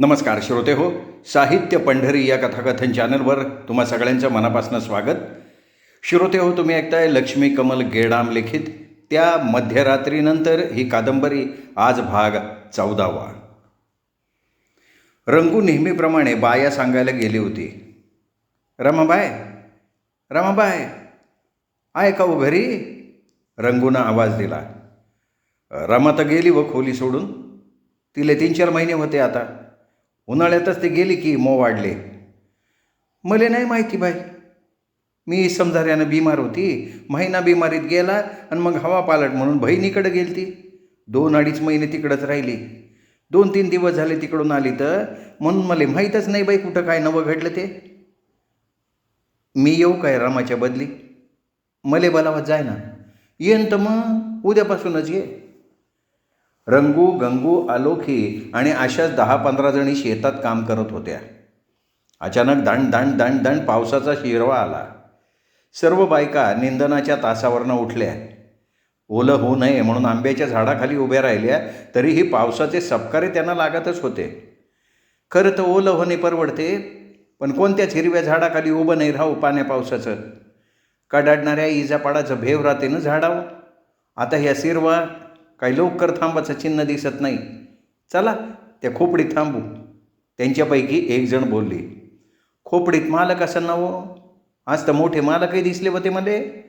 नमस्कार श्रोते हो साहित्य पंढरी या कथाकथन चॅनलवर तुम्हा सगळ्यांचं मनापासून स्वागत. श्रोते हो तुम्ही ऐकताय लक्ष्मी कमल गेडाम लिखित. त्या मध्यरात्रीनंतर ही कादंबरी आज भाग चौदावा. रंगू नेहमीप्रमाणे बाया सांगायला गेली होती. रमाबाय रमाबाय आहे का हो घरी? रंगूनं आवाज दिला. रमा तर गेली व खोली सोडून. तिले तीन चार महिने होते आता. उन्हाळ्यातच ते गेले की मो वाढले. मला नाही माहिती बाई. मी समजाऱ्यानं बिमार होती. महिना बिमारीत गेला आणि मग हवा पालट म्हणून बहिणीकडे गेली ती दोन अडीच महिने तिकडंच राहिली. दोन तीन दिवस झाले तिकडून आली तर म्हणून मला माहीतच नाही बाई कुठं काय नवं घडलं ते. मी येऊ काय रामाच्या बदली? मले बलावत जाय ना. येन तर मग उद्यापासूनच ये. रंगू गंगू आलोखी आणि अशाच दहा पंधरा जणी शेतात काम करत होत्या. अचानक दण दण दण दण पावसाचा शिरवा आला. सर्व बायका निंदनाच्या तासावरनं उठल्या. ओलं होऊ नये म्हणून आंब्याच्या झाडाखाली उभ्या राहिल्या तरीही पावसाचे सपकारे त्यांना लागतच होते. खरं तर ओलं होणे परवडते पण कोणत्याच हिरव्या झाडाखाली उभं नाही राहू पाण्या पावसाचं. कडाडणाऱ्या इजापाडाचं भेव राहते ना झाडावं. आता ह्या सिरवा काही लवकर थांबाचं चिन्ह दिसत नाही. चला त्या खोपडीत थांबू. त्यांच्यापैकी एक जण बोलले खोपडीत मालक असं नावं हो? आज तर मोठे मालकही दिसले होते मले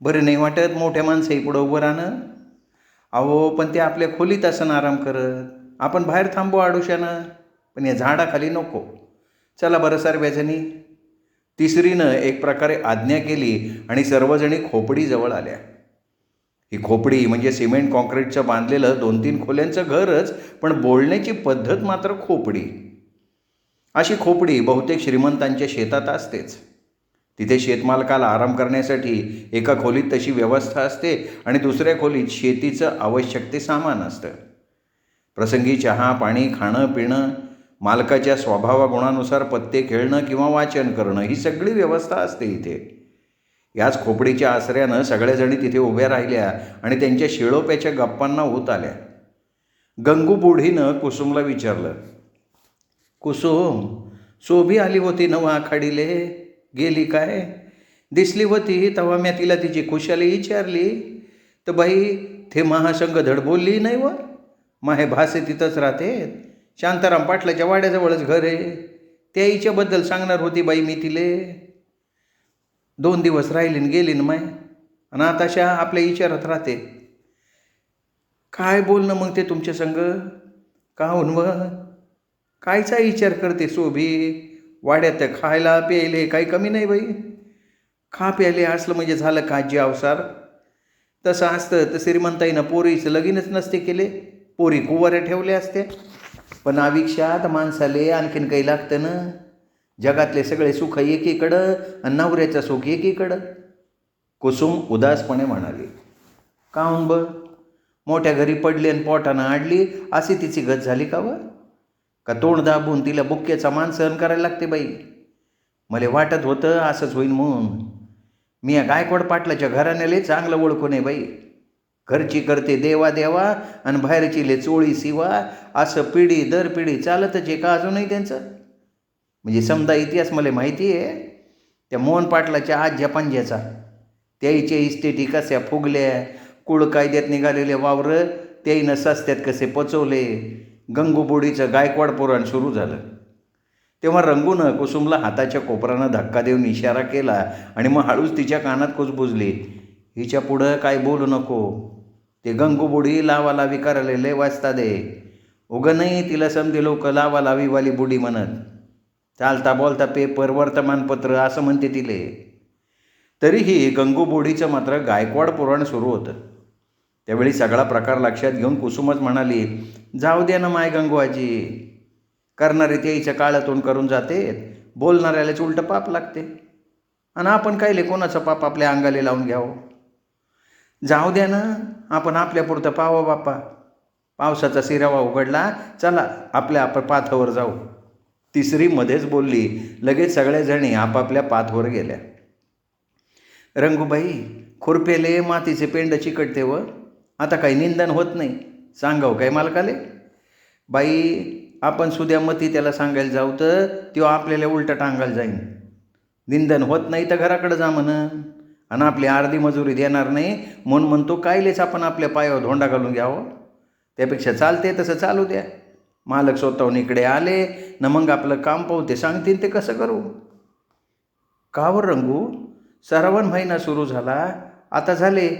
बरं नाही वाटत मोठ्या माणसंही पुढं उभं राहणं? अहो पण ते आपल्या खोलीत असं आराम करत. आपण बाहेर थांबू आडुशानं. पण या झाडाखाली नको. चला बरं सर्वजणी. तिसरीनं एक प्रकारे आज्ञा केली आणि सर्वजणी खोपडीजवळ आल्या. ही खोपडी म्हणजे सिमेंट कॉन्क्रीटचं बांधलेलं दोन तीन खोल्यांचं घरच पण बोलण्याची पद्धत मात्र खोपडी. अशी खोपडी बहुतेक श्रीमंतांच्या शेतात असतेच. तिथे शेतमालकाला आराम करण्यासाठी एका खोलीत तशी व्यवस्था असते आणि दुसऱ्या खोलीत शेतीचं आवश्यक ते सामान असतं. प्रसंगी चहा पाणी खाणं पिणं मालकाच्या स्वभावागुणानुसार पत्ते खेळणं किंवा वाचन करणं ही सगळी व्यवस्था असते इथे. ह्याच खोपडीच्या आसऱ्यानं सगळ्याजणी तिथे उभ्या राहिल्या आणि त्यांच्या शिळोप्याच्या गप्पांना होत आल्या. गंगू बुढीनं कुसुमला विचारलं कुसुम शोभी आली होती नवा आखाडीले? गेली काय? दिसली होती तेव्हा मी तिला तिची खुशाली विचारली तर बाई ते महासंघ धड बोलली नाही व माहे भासे तिथंच राहते. शांताराम पाटलाच्या वाड्याजवळच घर आहे त्या हिच्याबद्दल सांगणार होती बाई मी तिले. दोन दिवस राहिली गेलीन ना माय. आणि आता अशा आपल्या इचारात राहते. काय बोलणं मग ते तुमच्या संग? काहून व? कायचा विचार करते सोबी? वाड्यात खायला प्यायले काही कमी नाही बाई. खा प्यायले असलं म्हणजे झालं का काजी अवसार? तसं असतं तर श्रीमंताईनं पोरीचं लगीनच नसते केले. पोरी कुवाऱ्या ठेवल्या असत्या. पण आविक्षात माणसाले आणखीन काही लागतं ना. जगातले सगळे सुख एकीकडं आणि नवऱ्याचं सुख एकीकडं. कुसुम उदासपणे म्हणाली काहून ब मोठ्या घरी पडली आणि पोटानं आडली अशी तिची गत झाली का व? का तोंड दाबून तिला बुक्केचा मान सहन करायला लागते बाई? मला वाटत होतं असंच होईन म्हणून. मी या गायकवाड पाटलाच्या घराण्याले चांगलं ओळखून आहे बाई. घरची करते देवा देवा आणि बाहेरची ले चोळी सिवा असं पिढी दर पिढी चालतच आहे का अजूनही त्यांचं? म्हणजे समजा इतिहास मला माहिती आहे त्या मोहन पाटलाच्या आज्या पंज्याचा त्याईच्या इस्टेटी कशा फुगल्या कुळ कायद्यात निघालेले वावरं त्याईनं सस्त्यात कसे पचवले गंगूबोडीचं गायकवाड पुराण सुरू झालं. तेव्हा रंगूनं कुसुमला हाताच्या कोपरानं धक्का देऊन इशारा केला आणि मग हळूच तिच्या कानात कुजबुजली हिच्या पुढं काय बोलू नको. ते गंगूबुडी लावा लावी करायला लय वाचता दे. उगं नाही तिला समजे लोक लावा लावीवाली बुडी म्हणत. चालता बोलता पेपर वर्तमानपत्र असं म्हणते तिले. तरीही गंगूबोडीचं मात्र गायकवाड पुराण सुरू होतं. त्यावेळी सगळा प्रकार लक्षात घेऊन कुसुमच म्हणाली जाऊ दे ना माय गंगू आजी करणारे त्याईच्या काळातून करून जाते बोलणाऱ्यालाच उलटं पाप लागते. आणि आपण कायले कोणाचं पाप आपल्या अंगाले लावून घ्यावं? जाऊ द्या ना आपण आपल्यापुरतं पावा बाप्पा. पावसाचा सिरावा उघडला चला आपल्या आपण पाथावर जाऊ. तिसरी मध्येच बोलली लगेच सगळ्याजणी आपापल्या पाथवर गेल्या. रंगूबाई खुरपेले मातीचे पेंड चिकटते व? आता काही निंदन होत नाही. सांगाव काय मालकाले? बाई आपण सुद्या मती त्याला सांगायला जाऊ तर तो आपल्याला उलटं टांगायला जाईन. निंदन होत नाही तर घराकडं जा म्हण. आणि आपली अर्धी मजुरी देणार नाही म्हणून म्हणतो कायलेच आपण आपल्या पायावर धोंडा घालून घ्यावं. त्यापेक्षा चालते तसं चालू द्या. मालक स्वतःहून इकडे आले. न मग आपलं काम पाहू ते सांगतील ते कसं करू? कावर रंगू श्रावण महिना सुरू झाला. आता झाले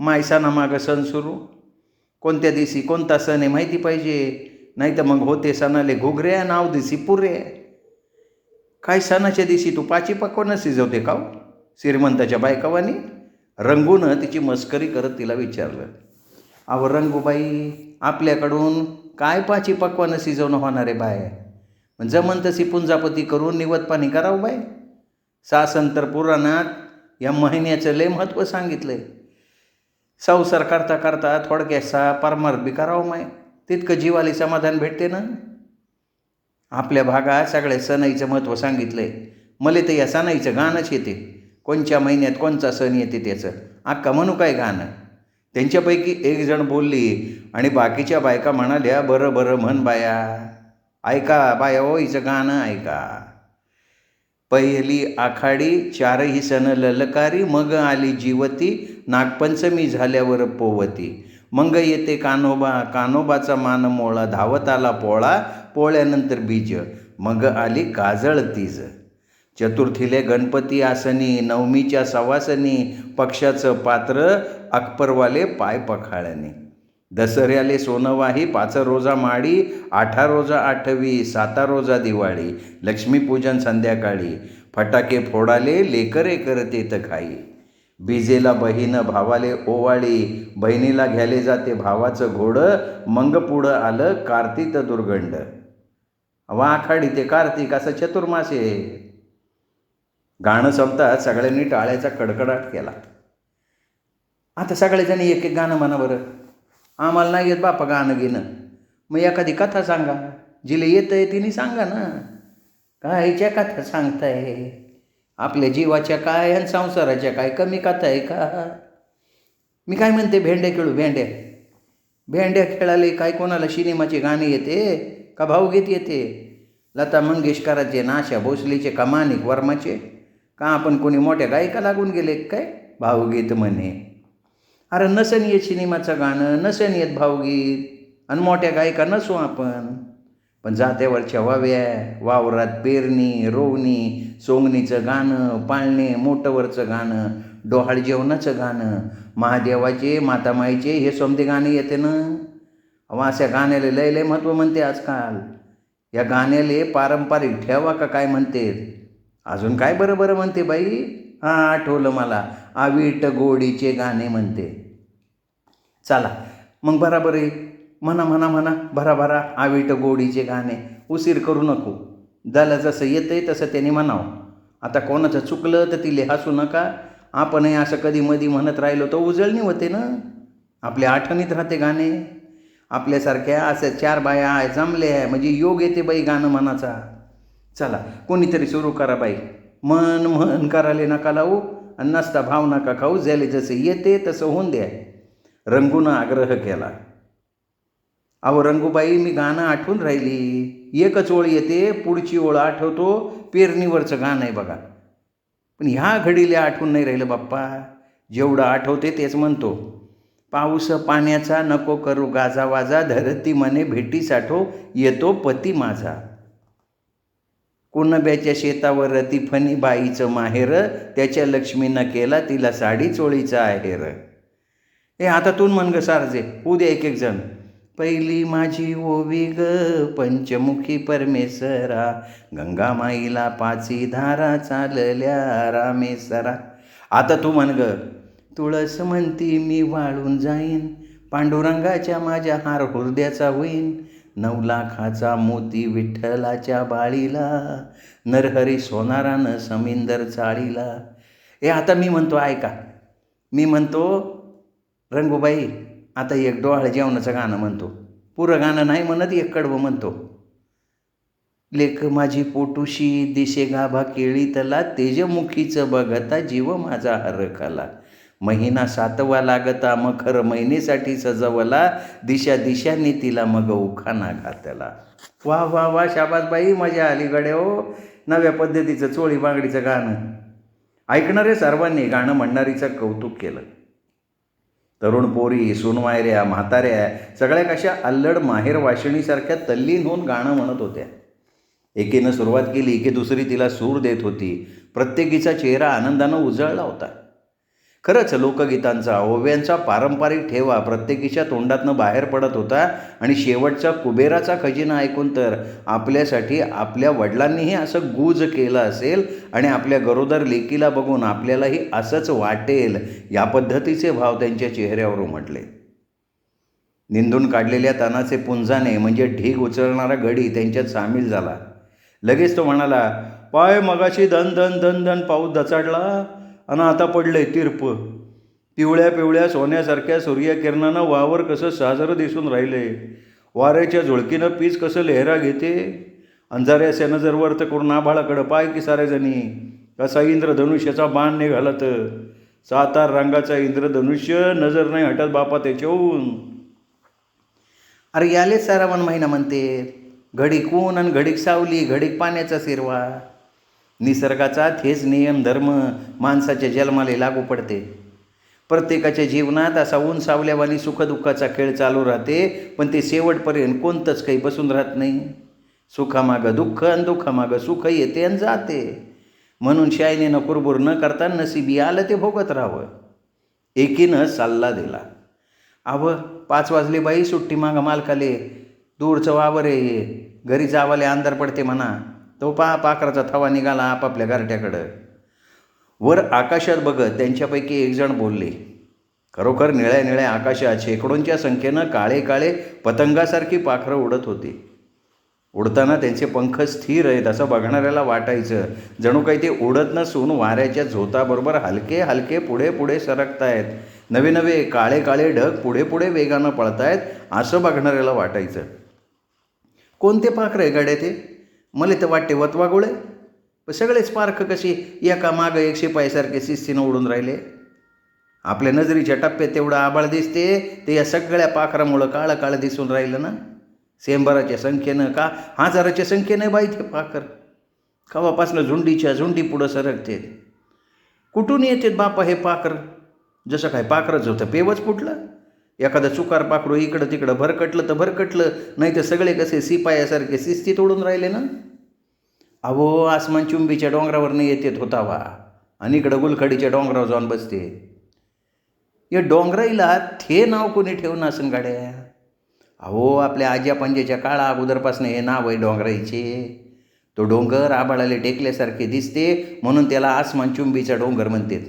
मायसाना मागं सण सुरू. कोणत्या दिवशी कोणता सण आहे माहिती पाहिजे. नाही तर मग होते सणाले घुगऱ्या नाव दिवशी पुरे. काय सणाच्या दिवशी तू पाची पकवानं शिजवते का श्रीमंताच्या बायकावानी? रंगूनं तिची मस्करी करत तिला विचारलं. अहो रंगूबाई आपल्याकडून काय पाची पक्वानं शिजवणं होणार आहे बाय? जमन तशी पुंजापती करून निवत पाणी करावं बाय? सासन तर पुराणात या महिन्याचं लय महत्त्व सांगितलंय. संसार करता करता थोडक्याचा परमार्थ बी करावं माय. तितकं जीवाली समाधान भेटते ना? आपल्या भागात सगळ्या सणाईचं महत्त्व सांगितलंय. मला तर या सणाईचं गाणंच येते. कोणत्या महिन्यात कोणचा सण येते त्याचं? अक्का म्हणू काय गाणं. त्यांच्यापैकी एक जण बोलली आणि बाकीच्या बायका म्हणाल्या बरं बरं म्हण बाया. ऐका बाया ओ हिचं गाणं ऐका. पहिली आखाडी चारही सण ललकारी मग आली जीवती नागपंचमी झाल्यावर पोवती. मग येते कान्होबा कान्होबाचा मान मोळा धावत आला पोळा पोळ्यानंतर बीज. मग आली काजळ तीज. चतुर्थीले गणपती आसनी नवमीच्या सवासनी पक्षाचं पात्र अकबरवाले पाय पखाळाने दसऱ्याले सोनवाही पाच रोजा माळी आठा रोजा आठवी साता रोजा दिवाळी लक्ष्मीपूजन संध्याकाळी फटाके फोडाले लेकरे करते तर खाई. बिजेला बहीण भावाले ओवाळी बहिणीला घ्याले जाते भावाचं घोडं मंग पुढं आलं कार्तिक दुर्गंड. वाखाडी ते कार्तिक असं चतुर्मास आहे. गाणं संपतात सगळ्यांनी टाळ्याचा कडकडाट केला. आता सगळेजणी एक एक गाणं म्हणा बरं. आम्हाला नाही येत बापा गाणं घेणं. मग एखादी कथा सांगा. जिला येतं आहे तिने सांगा ना. कायच्या कथा सांगताय. आपल्या जीवाच्या काय आणि संसाराच्या काय कमी कथा आहे का? मी काय म्हणते भेंड्या खेळू भेंड्या. भेंड्या खेळाले काय कोणाला सिनेमाचे गाणे येते? का भाऊगीत येते? लता मंगेशकराचे नाशा भोसलेचे का मानिक वर्माचे? का आपण कोणी मोठ्या गायिका लागून गेले काय? भावगीत म्हणे. अरे नसन येत सिनेमाचं गाणं नसन येत भावगीत. आणि मोठ्या गायिका नसू आपण. पण जात्यावरच्या वाव्या वावरात पेरणी रोवणी सोंगणीचं गाणं पाळणे मोठंवरचं गाणं डोहाळ जेवणाचं गाणं महादेवाचे मातामाईचे हे सोमते गाणे येते ना? अहो अशा गाण्याला लय लय महत्त्व म्हणते आजकाल. या गाण्याले पारंपरिक ठेवा का काय म्हणते? अजून काय बरं बरं म्हणते बाई? हां आठवलं मला. आवीट गोडीचे गाणे म्हणते. चला मग बराबर. आहे म्हणा म्हणा म्हणा. भरा भरा. आवीट गोडीचे गाणे. उशीर करू नको. झालं जसं येतंय तसं त्याने म्हणावं. आता कोणाचं चुकलं तर तिले हसू नका. आपणही असं कधी मधी म्हणत राहिलो तर उजळणी होते ना? आपल्या आठवणीत राहते गाणे. आपल्यासारख्या असं चार बाया आहे जमल्या म्हणजे योग येते बाई गाणं म्हणाचा चला कोणीतरी सुरू करा बाई. मन मन कराले नका लावू आणि नसता भाव नका खाऊ. ज्याले जसं येते तसं होऊन द्या. रंगूनं आग्रह केला. अहो रंगूबाई मी गाणं आठवून राहिली. एकच ओळ येते पुढची ओळ आठवतो. पेरणीवरचं गाणं आहे बघा. पण ह्या घडीला आठवून नाही राहिलं बाप्पा. जेवढं आठवते तेच म्हणतो. पाऊस पाण्याचा नको करू गाजावाजा धरती मने भेटी साठो. येतो पती माझा. कुणब्याच्या शेतावर तिफनी बाईचं माहेर त्याच्या लक्ष्मीनं केला तिला साडी चोळीचा आहेर. ए आता तू म्हण ग सारजे उद्या एक एक जण. पहिली माझी ओवी ग पंचमुखी परमेश्वरा गंगामाईला पाची धारा चालल्या रामेसरा. आता तू म्हण ग तुळस म्हणती मी वाळून जाईन पांडुरंगाच्या माझ्या हार हृदयाचा होईन. नऊ लाखाचा मोती विठ्ठलाच्या बाळीला नरहरी सोनारानं समिंदर चाळीला. ए आता मी म्हणतो ऐका. मी म्हणतो रंगूबाई आता एक डोहाळ जेवणाचं गाणं म्हणतो. पुरं गाणं नाही म्हणत एक कडवं म्हणतो. लेख माझी पोटुशी दिशे गाभा केळी तला तेजमुखीचं बघता जीव माझा हरकला. महिना सातवा लागता मखर महिनेसाठी सजवला दिशा दिशांनी तिला मग उखाना घातला वा वा वा शाबाजबाई मजा आली गडे हो. नव्या पद्धतीचं चोळी बांगडीचं गाणं. ऐकणारे सर्वांनी गाणं म्हणणारीचं कौतुक केलं. तरुण पोरी सुनवायऱ्या म्हाताऱ्या सगळ्या कशा अल्लड माहेर वाशिणीसारख्या तल्लीन होऊन गाणं म्हणत होत्या. एकीनं सुरुवात केली की दुसरी तिला सूर देत होती. प्रत्येकीचा चेहरा आनंदानं उजळला होता. खरंच लोकगीतांचा ओव्यांचा पारंपरिक ठेवा प्रत्येकीच्या तोंडातनं बाहेर पडत होता आणि शेवटचा कुबेराचा खजिना ऐकून तर आपल्यासाठी आपल्या वडिलांनीही असं गूज केलं असेल आणि आपल्या गरोदर लेकीला बघून आपल्यालाही असंच वाटेल या पद्धतीचे भाव त्यांच्या चेहऱ्यावर उमटले निंदून काढलेल्या तणाचे पुंजाने म्हणजे ढीग उचलणारा गडी त्यांच्यात सामील झाला. लगेच तो म्हणाला पाय मगाशी धन धन धन धन पाऊस दचाडला. आणि आता पडले तीर्प. पिवळ्या पिवळ्या सोन्यासारख्या सूर्यकिरणानं वावर कसं साजरं दिसून राहिले वाऱ्याच्या झुळकीनं पीच कसं लेहरा घेते? अंधाऱ्या सेनं जर वर्त करून आभाळाकडं पाय की साऱ्याजणी कसा इंद्रधनुष्याचा बाण निघाला तर सातार रंगाचा इंद्रधनुष्य नजर नाही हटत बापा त्याच्याहून. अरे यालेच सारावण महिना म्हणते. घडीक ऊन आणि घडीक सावली घडीक पाण्याचा शिरवा. निसर्गाचा थेच नियम धर्म माणसाच्या जन्माला लागू पडते. प्रत्येकाच्या जीवनात असा ऊन सावल्यावानी सुखदुःखाचा खेळ चालू राहते पण ते शेवटपर्यंत कोणतंच काही बसून राहत नाही. सुखामागं दुःख आणि दुःखामागं सुख येते आणि जाते. म्हणून शायनीनं कुरबुर न करता नसिबी आलं ते भोगत राहावं. एकीनं सल्ला दिला. अहो पाच वाजले बाई सुट्टी मागं मालकाले. दूरचं वावर आहे. घरी जावाले अंधार पडते म्हणा. तो पहा पाखराचा थवा निघाला आपापल्या गारट्याकडं वर आकाशात बघत त्यांच्यापैकी एकजण बोलले खरोखर निळ्या निळ्या आकाशात शेकडोंच्या संख्येनं काळे काळे पतंगासारखी पाखरं उडत होती. उडताना त्यांचे पंख स्थिर आहेत असं बघणाऱ्याला वाटायचं. जणू काही ते उडत नसून वाऱ्याच्या झोताबरोबर हलके हलके पुढे पुढे सरकतायत. नवे नवे काळे काळे ढग पुढे पुढे वेगानं पळतायत असं बघणाऱ्याला वाटायचं. कोणते पाखरं आहे गाड्या ते? मला तर वाटते वतवागोळे. पण सगळेच पार्क कशी एका मागं एक शिपाईसारखे शिस्तीनं उडून राहिले. आपल्या नजरीच्या टप्प्यात तेवढं आबाळ दिसते ते या सगळ्या पाखरामुळं काळं काळं दिसून राहिलं ना. सेंबराच्या संख्येनं का? हजाराच्या संख्येनं बाई ते पाखर. कवापासनं झुंडीच्या झुंडी पुढं सरकते. कुठून येतात बापा हे पाखर? जसं काय पाखरच होतं पेवच फुटलं. एखादं चुकार पाखरू इकडं तिकडं भरकटलं तर भरकटलं नाही तर सगळे कसे सिपायासारखे शिस्तीत उडून राहिले ना? अहो आसमान चुंबीच्या डोंगरावरनं येतेत होता वा आणि इकडं गुलखडीच्या डोंगरावर जाऊन बसते. या डोंगराईला थे नाव कोणी ठेवून असं गाड्या? अहो आपल्या आज्या पंजेच्या काळा अगोदरपासून हे नाव आहे डोंगराईचे. तो डोंगर आबाळाले टेकल्यासारखे दिसते म्हणून त्याला आसमान चुंबीचा डोंगर म्हणतात.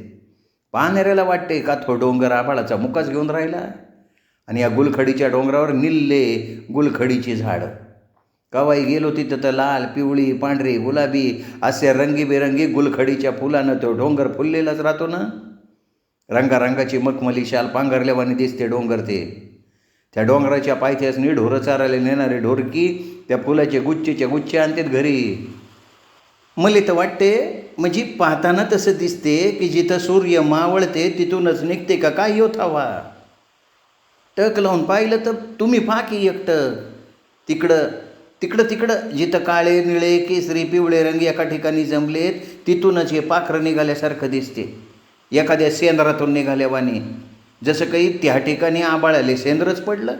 पाहणाऱ्याला वाटते का तो डोंगर आबाळाचा मुकाच घेऊन राहिला? आणि या गुलखडीच्या डोंगरावर निल्ले गुलखडीची झाडं. कवाई गेलो तिथं तर लाल पिवळी पांढरी गुलाबी असे रंगीबेरंगी गुलखडीच्या फुलानं तो डोंगर फुललेलाच राहतो ना. रंगारंगाची मखमली शाल पांघरल्यावानी दिसते डोंगर ते. त्या डोंगराच्या पायथ्यासनी ढोरं चारायला नेणारे ढोरकी त्या फुलाचे गुच्छेच्या गुच्छे आणतात घरी. मला तर वाटते म्हणजे पाहताना तसं दिसते की जिथं सूर्य मावळते तिथूनच निघते का? काय योथावा? हवा टक लावून पाहिलं तर तुम्ही पहा की एकटं. तिकडं तिकडं तिकडं. जिथं काळे निळे केसरी पिवळे रंग एका ठिकाणी जमलेत तिथूनच हे पाखरं निघाल्यासारखं दिसते. एखाद्या सेंद्रातून निघाल्यावानी. जसं काही त्या ठिकाणी आबाळाले सेंद्रच पडलं.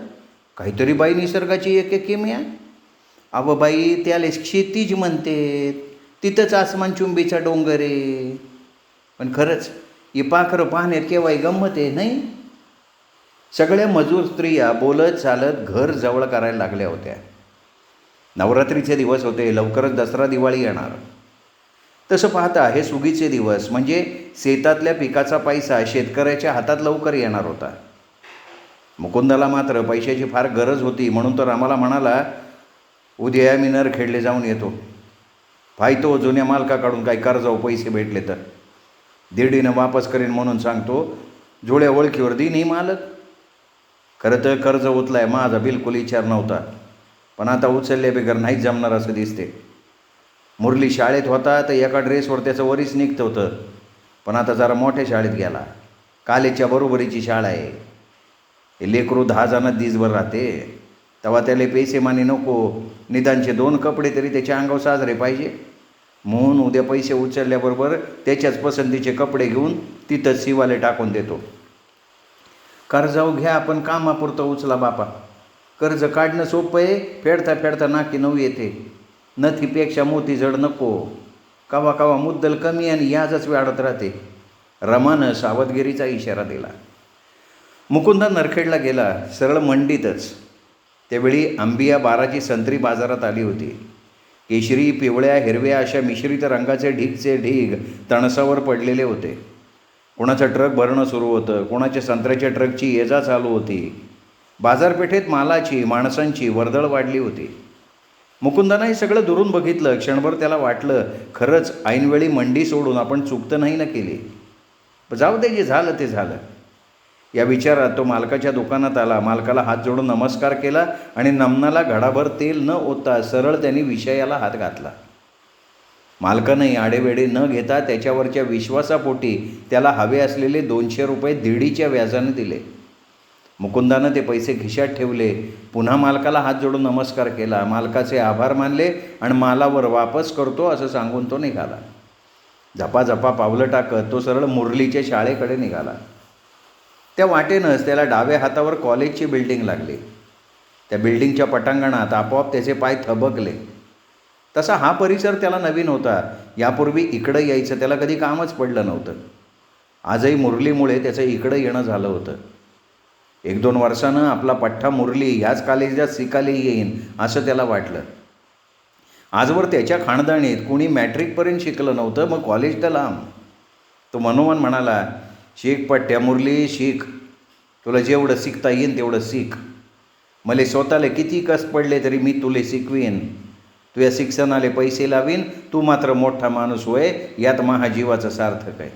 काहीतरी बाई निसर्गाची एक एक किमया अबो बाई त्याला क्षितिज म्हणते तिथंच आसमान चुंबीचा डोंगर आहे. पण खरंच ही पाखरं पाहण्यात केव्हाही गंमत आहे नाही? सगळ्या मजूर स्त्रिया बोलत चालत घर जवळ करायला लागल्या होत्या. नवरात्रीचे दिवस होते लवकरच दसरा दिवाळी येणार. तसं पाहता हे सुगीचे दिवस म्हणजे शेतातल्या पिकाचा पैसा शेतकऱ्याच्या हातात लवकर येणार होता. मुकुंदाला मात्र पैशाची फार गरज होती म्हणून तर आम्हाला म्हणाला उद्या मिनर नर खेळले जाऊन येतो. फायतो जुन्या मालकाकडून काही कर्जावर पैसे भेटले तर. दीडीनं वापस करीन म्हणून सांगतो जुळ्या ओळखीवर दिन ही मालक. खरं तर कर्ज उचलाय माझा बिलकुल विचार नव्हता. पण आता उचलल्या बेगर नाहीच जमणार असं दिसते. मुरली शाळेत होता तर एका ड्रेसवर त्याचं वरीच निघतं होतं. पण आता जरा मोठ्या शाळेत गेला. कालेच्या बरोबरीची शाळा आहे. हे लेकरू दहा जणात दिसभर राहते. तेव्हा त्याला पैसे माने नको. निदानचे दोन कपडे तरी त्याच्या अंगावर साजरे पाहिजे. म्हणून उद्या पैसे उचलल्याबरोबर त्याच्याच पसंतीचे कपडे घेऊन तिथंच शिवाले टाकून देतो. कर्जाऊ घ्या आपण कामापुरतं उचला बापा. कर्ज काढणं सोपं आहे फेडता फेडता नाकी नऊ येते. नथीपेक्षा मोती जड नको. कवा कवा मुद्दल कमी आणि याजच वाढत राहते. रमानं सावधगिरीचा इशारा दिला. मुकुंदा नरखेडला गेला सरळ मंडीतच. त्यावेळी आंबिया बाराची संत्री बाजारात आली होती. केशरी पिवळ्या हिरव्या अशा मिश्रित रंगाचे ढीगचे ढीग तणसावर पडलेले होते. कोणाचं ट्रक भरणं सुरू होतं कोणाच्या संत्र्याच्या ट्रकची ये जा चालू होती. बाजारपेठेत मालाची माणसांची वर्दळ वाढली होती. मुकुंदानं हे सगळं दुरून बघितलं क्षणभर त्याला वाटलं खरंच ऐनवेळी मंडी सोडून आपण चूक तर नाही ना केली. जाऊ दे जे झालं ते झालं. या विचारात तो मालकाच्या दुकानात आला. मालकाला हात जोडून नमस्कार केला आणि नमनाला घडाभर तेल न ओतता सरळ त्यांनी विषयाला हात घातला. मालकानंही आडेवेडे न घेता त्याच्यावरच्या विश्वासापोटी त्याला हवे असलेले दोनशे रुपये दीडीच्या व्याजाने दिले. मुकुंदानं ते पैसे खिशात ठेवले. पुन्हा मालकाला हात जोडून नमस्कार केला. मालकाचे आभार मानले आणि मालावर वापस करतो असं सांगून तो निघाला. झपाझपा पावलं टाकत तो सरळ मुरलीच्या शाळेकडे निघाला. त्या वाटेनंच त्याला डाव्या हातावर कॉलेजची बिल्डिंग लागली. त्या बिल्डिंगच्या पटांगणात आपोआप त्याचे पाय थबकले. तसा हा परिसर त्याला नवीन होता. यापूर्वी इकडं यायचं त्याला कधी कामच पडलं नव्हतं. आजही मुरलीमुळे त्याचं इकडं येणं झालं होतं. एक दोन वर्षानं आपला पठ्ठा मुरली ह्याच कॉलेजात शिकायला येईन असं त्याला वाटलं. आजवर त्याच्या खाणदाणीत कुणी मॅट्रिकपर्यंत शिकलं नव्हतं मग कॉलेज तर लांब. तो मनोमन म्हणाला शिक पट्ट्या मुरली शिक. तुला जेवढं शिकता येईन तेवढं शिक. मला स्वतःला किती कस पडले तरी मी तुले शिकवीन. तू या शिक्षणाले पैसे लावीन तू मात्र मोठा माणूस होय यात महाजीवाचं सार्थक आहे.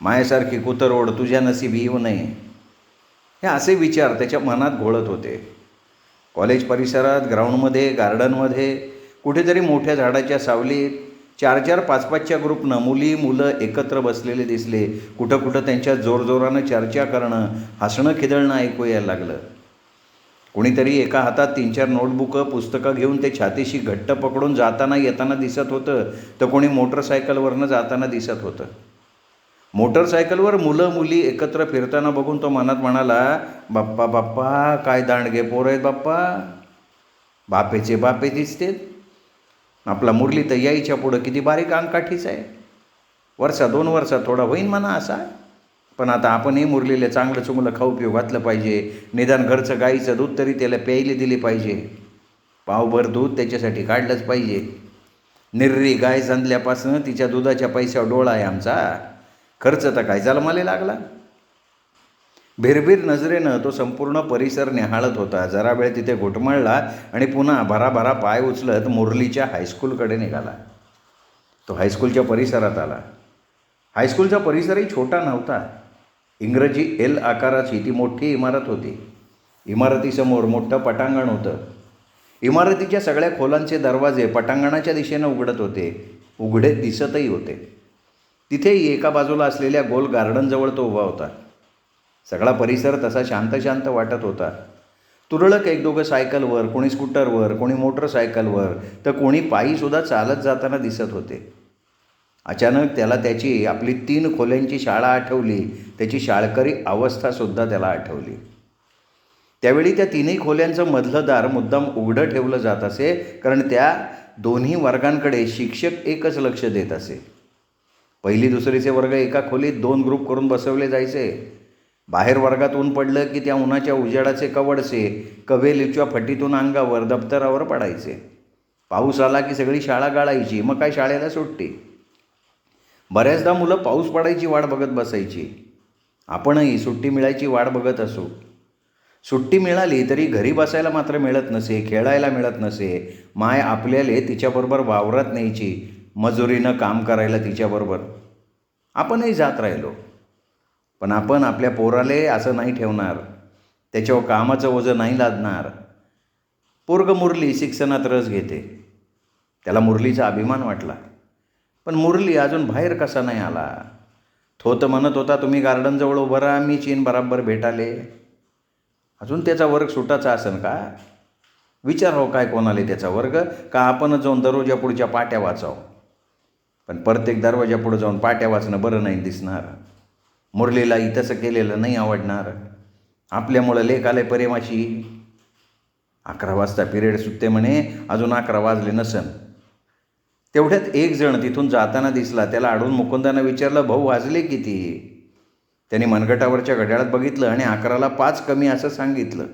मायासारखी कुतरवड तुझ्या नसीब येऊ नये. हे असे विचार त्याच्या मनात घोळत होते. कॉलेज परिसरात ग्राउंडमध्ये गार्डनमध्ये कुठेतरी मोठ्या झाडाच्या सावलीत चार चार पाच पाचच्या ग्रुपनं मुली मुलं एकत्र बसलेले दिसले. कुठं कुठं त्यांच्या जोरजोरानं चर्चा करणं हसणं खिदळणं ऐकू यायला लागलं. कुणीतरी एका हातात तीन चार नोटबुकं पुस्तकं घेऊन ते छातीशी घट्ट पकडून जाताना येताना दिसत होतं तर कोणी मोटरसायकलवरनं जाताना दिसत होतं. मोटरसायकलवर मुलं मुली एकत्र फिरताना बघून तो मनात म्हणाला बाप्पा बाप्पा काय दांडगे पोर आहेत बाप्पा. बापेचे बापे दिसतेत. आपला मुरली तर यायच्या पुढं किती बारीक अंगकाठीच आहे. वर्षा दोन वर्षा थोडा होईन म्हणा असा. पण आता आपणही मुरलीला चांगलं चुंगलं खाऊ पिऊ घातलं पाहिजे. निदान घरचं गाईचं दूध तरी त्याला प्यायले दिले पाहिजे. पावभर दूध त्याच्यासाठी काढलंच पाहिजे. निर्री गाय सांधल्यापासून तिच्या दुधाच्या पैशावर डोळा आहे आमचा. खर्च तर काय झाला मला लागला? भिरभीर नजरेनं तो संपूर्ण परिसर निहाळत होता. जरा वेळ तिथे घुटमळला आणि पुन्हा भराभरा पाय उचलत मुरलीच्या हायस्कूलकडे निघाला. तो हायस्कूलच्या परिसरात आला. हायस्कूलचा परिसरही छोटा नव्हता. इंग्रजी एल आकाराची ती मोठी इमारत होती. इमारतीसमोर मोठं पटांगण होतं. इमारतीच्या सगळ्या खोलांचे दरवाजे पटांगणाच्या दिशेनं उघडत होते. उघडे दिसतही होते. तिथेही एका बाजूला असलेल्या गोल गार्डनजवळ तो उभा होता. सगळा परिसर तसा शांत शांत वाटत होता. तुरळक एक दोघं सायकलवर कोणी स्कूटरवर कोणी मोटरसायकलवर तर कोणी पायीसुद्धा चालत जाताना दिसत होते. अचानक त्याला त्याची आपली तीन खोल्यांची शाळा आठवली. त्याची शाळकरी अवस्थासुद्धा त्याला आठवली. त्यावेळी त्या तीनही खोल्यांचं मधलं दार मुद्दाम उघडं ठेवलं जात असे कारण त्या दोन्ही वर्गांकडे शिक्षक एकच लक्ष देत असे. पहिली दुसरीचे वर्ग एका खोलीत दोन ग्रुप करून बसवले जायचे. बाहेर वर्गात ऊन पडलं की त्या उन्हाच्या उजेडाचे कवडसे कवेलीच्या फटीतून अंगावर दप्तरावर पडायचे. पाऊस आला की सगळी शाळा गाळायची मग काय शाळेला सुट्टी? बऱ्याचदा मुलं पाऊस पडायची वाट बघत बसायची. आपणही सुट्टी मिळायची वाट बघत असू. सुट्टी मिळाली तरी घरी बसायला मात्र मिळत नसे खेळायला मिळत नसे. माय आपल्याले तिच्याबरोबर वावरात न्यायची. मजुरीनं काम करायला तिच्याबरोबर. आपणही जात राहिलो. पण आपण आपल्या पोराले असं नाही ठेवणार. त्याच्यावर कामाचं ओझं नाही लादणार. पोरग मुरली शिक्षणात रस घेते. त्याला मुरलीचा अभिमान वाटला. पण मुरली अजून बाहेर कसा नाही आला? तो तर म्हणत होता तुम्ही गार्डनजवळ उभं राहा मी चीन बराबर भेटाले. अजून त्याचा वर्ग सुटाचा असेल का? विचारावं हो काय कोणाला त्याचा वर्ग? का आपणच जाऊन दरवाजा पुढच्या पाट्या वाचाव? पण प्रत्येक दरवाजा पुढं जाऊन पाट्या वाचणं बरं नाही दिसणार. मुरलीलाही तसं केलेलं नाही आवडणार. आपल्यामुळं लेख आले प्रेमाची अकरा वाजता पिरियड सुटते म्हणे अजून अकरा वाजले नसन. तेवढ्यात एक जण तिथून जाताना दिसला. त्याला अडून मुकुंदानं विचारलं भाऊ वाजले किती? त्याने मनगटावरच्या घड्याळात बघितलं आणि अकराला पाच कमी असं सांगितलं.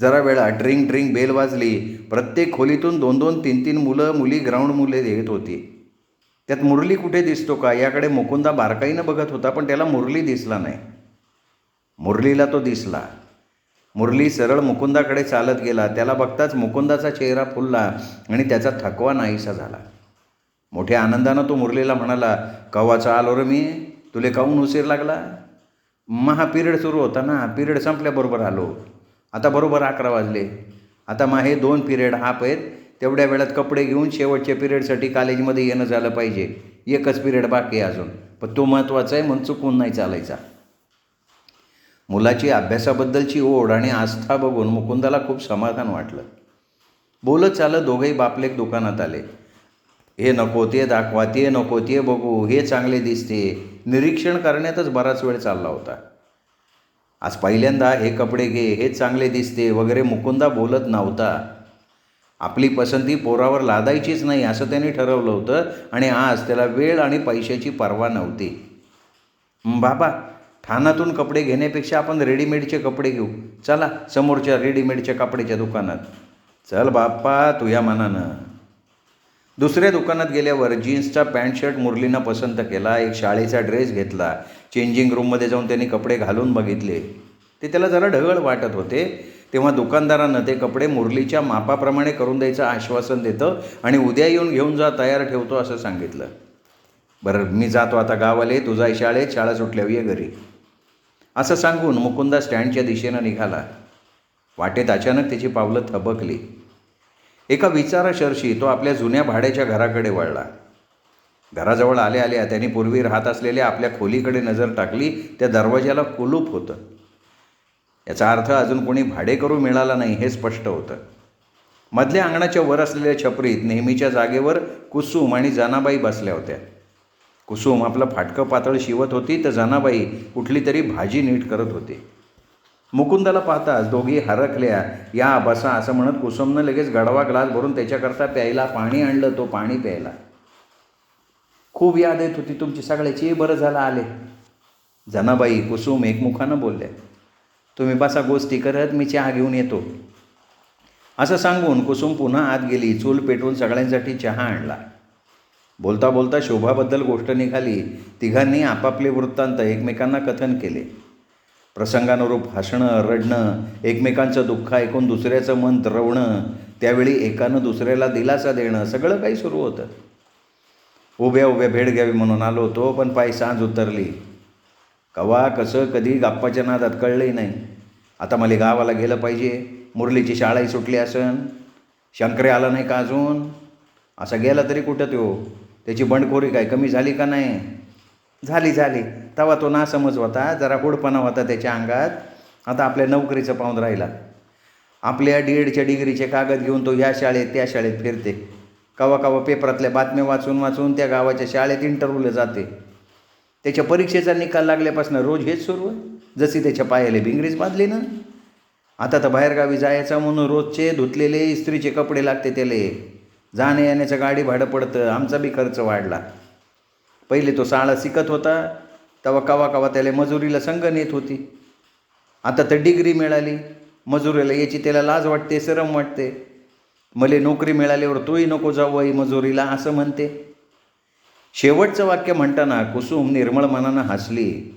जरा वेळा ड्रिंक ड्रिंक बेल वाजली. प्रत्येक खोलीतून दोन दोन तीन तीन मुलं मुली ग्राउंड मुले येत होती. त्यात मुरली कुठे दिसतो का? याकडे मुकुंदा बारकाईनं बघत होता पण त्याला मुरली दिसला नाही. मुरलीला तो दिसला. मुरली सरळ मुकुंदाकडे चालत गेला. त्याला बघताच मुकुंदाचा चेहरा फुलला आणि त्याचा थकवा नाहीसा झाला. मोठ्या आनंदानं तो मुरलीला म्हणाला कवाचा आलो रे मी तुले काहून उशीर लागला? महा पिरियड सुरू होता ना पिरियड संपल्याबरोबर आलो. आता बरोबर अकरा वाजले. आता मग हे दोन पिरियड हाफ आहेत. तेवढ्या वेळात कपडे घेऊन शेवटच्या पिरियडसाठी कॉलेजमध्ये येणं झालं पाहिजे. एकच पिरियड बाकी आहे अजून. पण तो महत्त्वाचा आहे म्हणून चुकून नाही चालायचा. मुलाची अभ्यासाबद्दलची ओढ आणि आस्था बघून मुकुंदाला खूप समाधान वाटलं. बोलत चालत दोघंही बापलेक दुकानात आले. हे नको ते दाखवा ते नको ते बघू हे चांगले दिसते. निरीक्षण करण्यातच बराच वेळ चालला होता. आज पहिल्यांदा हे कपडे घे हे चांगले दिसते वगैरे मुकुंदा बोलत नव्हता. आपली पसंती पोरावर लादायचीच नाही असं त्याने ठरवलं होतं आणि आज त्याला वेळ आणि पैशाची पर्वा नव्हती. बाबा ठाणातून कपडे घेण्यापेक्षा आपण रेडीमेडचे कपडे घेऊ. चला समोरच्या रेडीमेडच्या कपड्याच्या दुकानात. चल बाप्पा तुझ्या मनानं. दुसऱ्या दुकानात गेल्यावर जीन्सचा पॅन्ट शर्ट मुरलीनं पसंत केला एक शाळेचा ड्रेस घेतला. चेंजिंग रूममध्ये जाऊन त्यांनी कपडे घालून बघितले. ते त्याला जरा ढगळ वाटत होते. तेव्हा दुकानदारानं ते कपडे मुरलीच्या मापाप्रमाणे करून द्यायचं आश्वासन देतं आणि उद्या येऊन घेऊन जा तयार ठेवतो असं सांगितलं. बरं मी जातो आता गावाले तुझा शाळेत शाळा सुटल्यावर ये घरी. असं सांगून मुकुंदा स्टँडच्या दिशेनं निघाला. वाटेत अचानक त्याची पावलं थबकली. एका विचाराशर्शी तो आपल्या जुन्या भाड्याच्या घराकडे वळला. घराजवळ आले आल्या त्यांनी पूर्वी राहत असलेल्या आपल्या खोलीकडे नजर टाकली त्या दरवाजाला कुलूप होतं. याचा अर्थ अजून कोणी भाडेकरू मिळाला नाही हे स्पष्ट होतं. मधल्या अंगणाच्या वर असलेल्या छपरीत नेहमीच्या जागेवर कुसुम आणि जानाबाई बसल्या होत्या. कुसुम आपलं फाटकं पातळ शिवत होती तर जनाबाई कुठली तरी भाजी नीट करत होती. मुकुंदाला पाहताच दोघी हरकल्या या बसा असं म्हणत कुसुमनं लगेच गडवा ग्लास भरून त्याच्याकरता प्यायला पाणी आणलं तो पाणी प्यायला. खूप याद येत होती तुमची सगळ्याची. बरं झालं आले. जनाबाई कुसुम एकमुखानं बोलल्या तुम्ही बसा गोष्टी करत मी चहा घेऊन येतो. असं सांगून कुसुम पुन्हा आत गेली चूल पेटवून सगळ्यांसाठी चहा आणला. बोलता बोलता शोभाबद्दल गोष्ट निघाली. तिघांनी आपापले वृत्तांत एकमेकांना कथन केले. प्रसंगानुरूप हसणं रडणं एकमेकांचं दुःख ऐकून दुसऱ्याचं मन द्रवणं त्यावेळी एकानं दुसऱ्याला दिलासा देणं सगळं काही सुरू होतं. उभ्या उभ्या भेट घ्यावी म्हणून आलो होतो पण पाय सांज उतरली. कवा कसं कधी गप्पाच्या नादात कळलंही नाही. आता मला गावाला गेलं पाहिजे. मुरलीची शाळाही सुटली असन. शंकरे आला नाही का अजून? असा गेला तरी कुठं तो? त्याची बंडखोरी काय कमी झाली का नाही? झाली झाली. तेव्हा तो नासमज होता जरा हुडपणा होता त्याच्या अंगात. आता आपल्या नोकरीचं पाहून राहिला. आपल्या डी एडच्या डिग्रीचे कागद घेऊन तो ह्या शाळेत त्या शाळेत फिरते. कवा कवा पेपरातल्या बातम्या वाचून वाचून त्या गावाच्या शाळेत इंटरव्ह्यूला जाते. त्याच्या परीक्षेचा निकाल लागल्यापासून रोज हेच सुरू आहे. जशी त्याच्या पायाले भिंगरीच बांधली ना. आता तर बाहेरगावी जायचं म्हणून रोजचे धुतलेले इस्त्रीचे कपडे लागते त्याला. जाण्या येण्याच्या गाडी भाडं पडतं आमचा बी खर्च वाढला. पहिले तो साळा शिकत होता तेव्हा कवा कवा त्याला मजुरीला संग नेत होती. आता तर डिग्री मिळाली मजुरीला याची त्याला लाज वाटते शरम वाटते. मले नोकरी मिळाल्यावर तोही नको जाऊ आई मजुरीला असं म्हणते. शेवटचं वाक्य म्हणताना कुसुम निर्मळ मनानं हसली.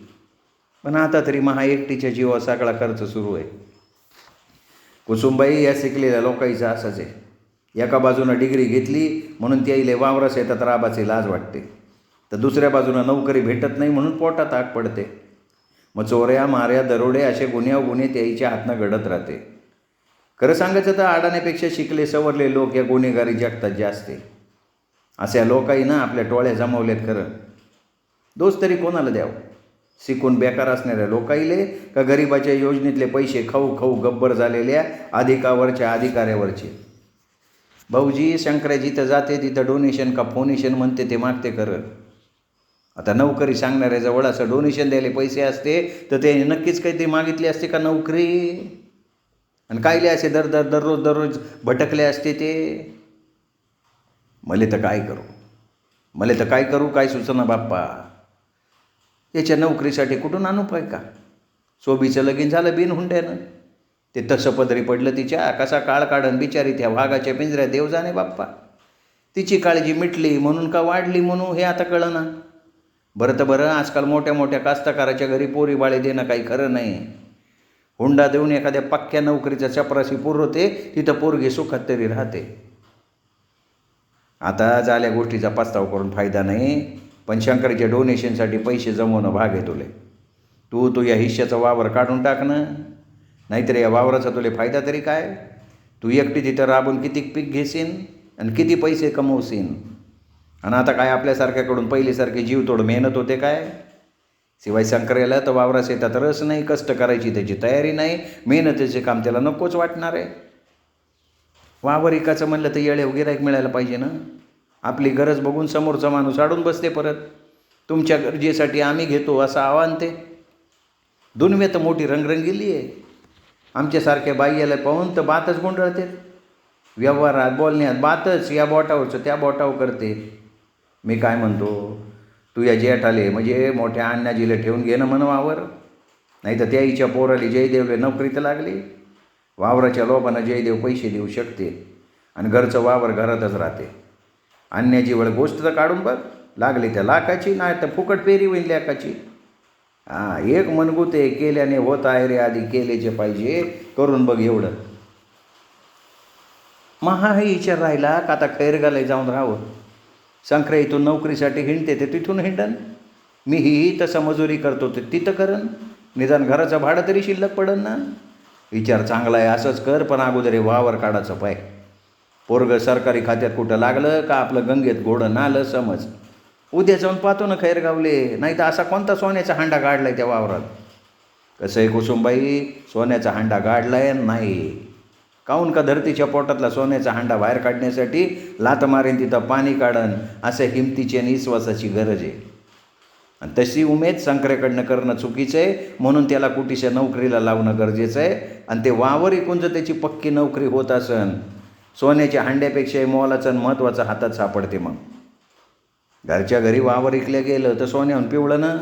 पण आता तरी महा एकटीच्या जीवा सगळा खर्च सुरू आहे. कुसुमबाई या शिकलेल्या लोकांचं असंच आहे. एका बाजूनं डिग्री घेतली म्हणून त्याईले वावरस येतात राबाची लाज वाटते. तर दुसऱ्या बाजूनं नोकरी भेटत नाही म्हणून पोटात आग पडते. मग चोऱ्या माऱ्या दरोडे असे गुन्ह्या गुन्हे त्याईच्या हातनं घडत राहते. खरं सांगायचं तर अडाण्यापेक्षा शिकले सवरले लोक या गुन्हेगारी जगतात जास्त. अशा लोकाही ना आपल्या टोळ्या जमवल्यात खरं. दोस्त तरी कोणाला द्यावं? शिकून बेकार असणाऱ्या लोकाईले का गरिबाच्या योजनेतले पैसे खाऊ खाऊ गब्बर झालेल्या अधिकावरच्या अधिकाऱ्यावरचे? भाऊजी शंकरा जिथं जाते तिथं डोनेशन का फोनेशन म्हणते ते मागते करत आता नोकरी सांगणाऱ्या जवळ असं डोनेशन द्यायला पैसे असते तर ते नक्कीच काही ते मागितले असते का नोकरी? आणि कायले असे दर दर दररोज दररोज भटकले असते ते? मले तर काय करू? मले तर काय करू काय सुचना बाप्पा? याच्या नोकरीसाठी कुठून आणू पाय का? सोबीचं लगीन झालं बिन हुंड्यानं ते तसं पदरी पडलं तिच्या. कसा काळ काढन बिचारी त्या वाघाच्या पिंजऱ्या देव जाणे बाप्पा. तिची काळजी मिटली म्हणून का वाढली म्हणून हे आता कळना. बरं तर बरं आजकाल मोठ्या मोठ्या कास्तकाराच्या घरी पोरी बाळे देणं काही खरं नाही. हुंडा देऊन एखाद्या पक्क्या नोकरीचा चपराशी पुरवते तिथं पोरगी सुखात तरी राहते. आता झाल्या गोष्टीचा पस्ताव करून फायदा नाही पण शंकरच्या डोनेशनसाठी पैसे जमवणं भाग आहे तुले. तू तू या हिश्श्याचा वावर काढून टाक ना. नाहीतर या वावराचा तुला फायदा तरी काय? तू एकटी तिथं राबून किती पीक घेशीन आणि किती पैसे कमवशीन? आणि आता काय आपल्यासारख्याकडून पहिलीसारखे जीवतोड मेहनत होते काय? शिवाय शंकराला तर वावरास येतात रस नाही कष्ट करायची त्याची तयारी नाही मेहनतीचे काम त्याला नकोच वाटणार. आहे वावर एकाचं म्हणलं तर येळे गिरायक मिळायला पाहिजे ना? आपली गरज बघून समोरचा माणूस अडून बसते परत. तुमच्या गरजेसाठी आम्ही घेतो असं आव्हान ते. दुनवे तर मोठी रंगरंगिली आहे. आमच्यासारख्या बाईयाला पाहून तर बातच गोंधळते. व्यवहारात बोलण्यात बातच या बोटावरचं त्या बोटावर करते. मी काय म्हणतो तू या जेठाले म्हणजे मोठ्या अण्णाजीला ठेवून घेणं म्हण वावर. नाही तर त्या हिच्या पोराली जयदेवले नोकरी तर लागली. वावराच्या लोभानं जयदेव पैसे देऊ शकते आणि घरचं वावर घरातच राहते. आणण्याची वेळ गोष्ट तर काढून बघ. लागली त्या लाखाची नाही तर फुकट पेरी होईल लाखाची हां एक मनगुते केल्याने होत आहे रे आधी केलेचे पाहिजे. करून बघ एवढं. मग हा हे विचार राहिला का आता खैरगाला जाऊन राहावं? संख्या इथून नोकरीसाठी हिंडते ते तिथून हिंडन. मी ही तसं मजुरी करतो ते तिथं करन निदान घराचं भाडं तरी शिल्लक पडन ना. विचार चांगला आहे असंच कर पण अगोदर हे वावर काढायचं पाय. पोरगं सरकारी खात्यात कुठं लागलं का आपलं गंगेत घोडं नालं समज. उद्या जाऊन पाहतो ना खैर गावले नाही तर असा कोणता सोन्याचा हांडा काढला आहे त्या वावरात? कसं आहे कुसुमबाई सोन्याचा हांडा गाडलाय नाही. काहून का धरतीच्या पोटातला सोन्याचा हांडा बाहेर काढण्यासाठी लात मारेन तिथं पाणी काढन असं हिमतीची आणि विश्वासाची गरज आहे. आणि तशी उमेद संकरेकडनं करणं चुकीचं आहे म्हणून त्याला कुठीच्या नोकरीला लावणं गरजेचं आहे. आणि ते वावर एकूण जर त्याची पक्की नोकरी होत असन सोन्याच्या हांड्यापेक्षाही मोलाचं आणि महत्त्वाचं हातात सापडते मग. घरच्या घरी वावर इकल्या गेलं तर सोन्याहून पिवळं ना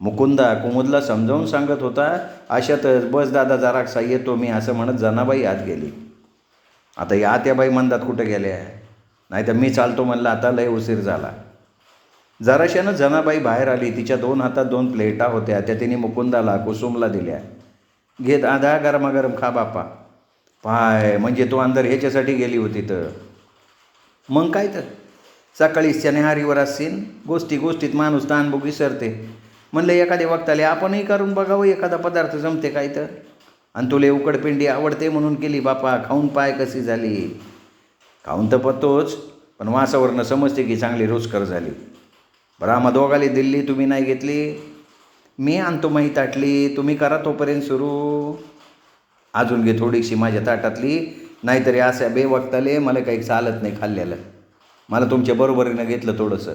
मुकुंदा कुमुदला समजावून सांगत होता अशातच बस दादा जरासा येतो मी असं म्हणत जनाबाई आत गेली. आता या त्या बाई म्हणतात कुठं गेल्या? नाही तर मी चालतो म्हणलं आता लय उशीर झाला. जराशानं जनाबाई बाहेर आली. तिच्या दोन हातात दोन प्लेटा होत्या. त्या तिने मुकुंदाला कुसुमला दिल्या. घेत आधा गरमागरम खा बापा पाय म्हणजे तो अंदर ह्याच्यासाठी गेली होती तर. मग काय तर. सकाळी शनिहारीवर असीन गोष्टी गोष्टीत माणूस ताणबुक विसरते. म्हणलं एखाद्या वक्ताले आपणही करून बघावं एखादा पदार्थ जमते काय तर? आणि तुले उकडपिंडी आवडते म्हणून केली बापा खाऊन पाय कशी झाली? खाऊन तर पत्तोच पण वासावरनं समजते की चांगली रोजकर झाली. बरं आम्हा दोघाली दिल्ली तुम्ही नाही घेतली? मी आणतो माही ताटली तुम्ही करा तोपर्यंत सुरू. अजून घे थोडीशी माझ्या ताटातली नाहीतरी अशा बेवक्ताले मला काही चालत नाही खाल्ल्याला. मला तुमच्या बरोबरीनं घेतलं थोडंसं.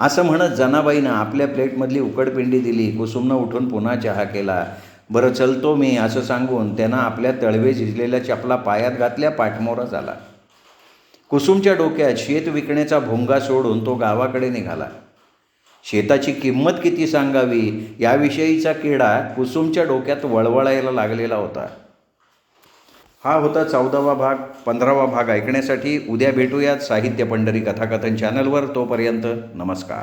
असं म्हणत जनाबाईनं आपल्या प्लेटमधली उकडपिंडी दिली कुसुमनं उठून पुन्हा चहा केला. बरं चलतो मी असं सांगून त्यांना आपल्या तळवे झिजलेल्या चपला पायात घातल्या पाठमोरा झाला. कुसुमच्या डोक्यात शेत विकण्याचा भोंगा सोडून तो गावाकडे निघाला. शेताची किंमत किती सांगावी याविषयीचा किडा कुसुमच्या डोक्यात वळवळायला लागलेला होता. हा होता चौदावा भाग पंधरावा भाग ऐकण्यासाठी उद्या भेटूयात साहित्य पंढरी कथाकथन चॅनलवर तोपर्यंत नमस्कार.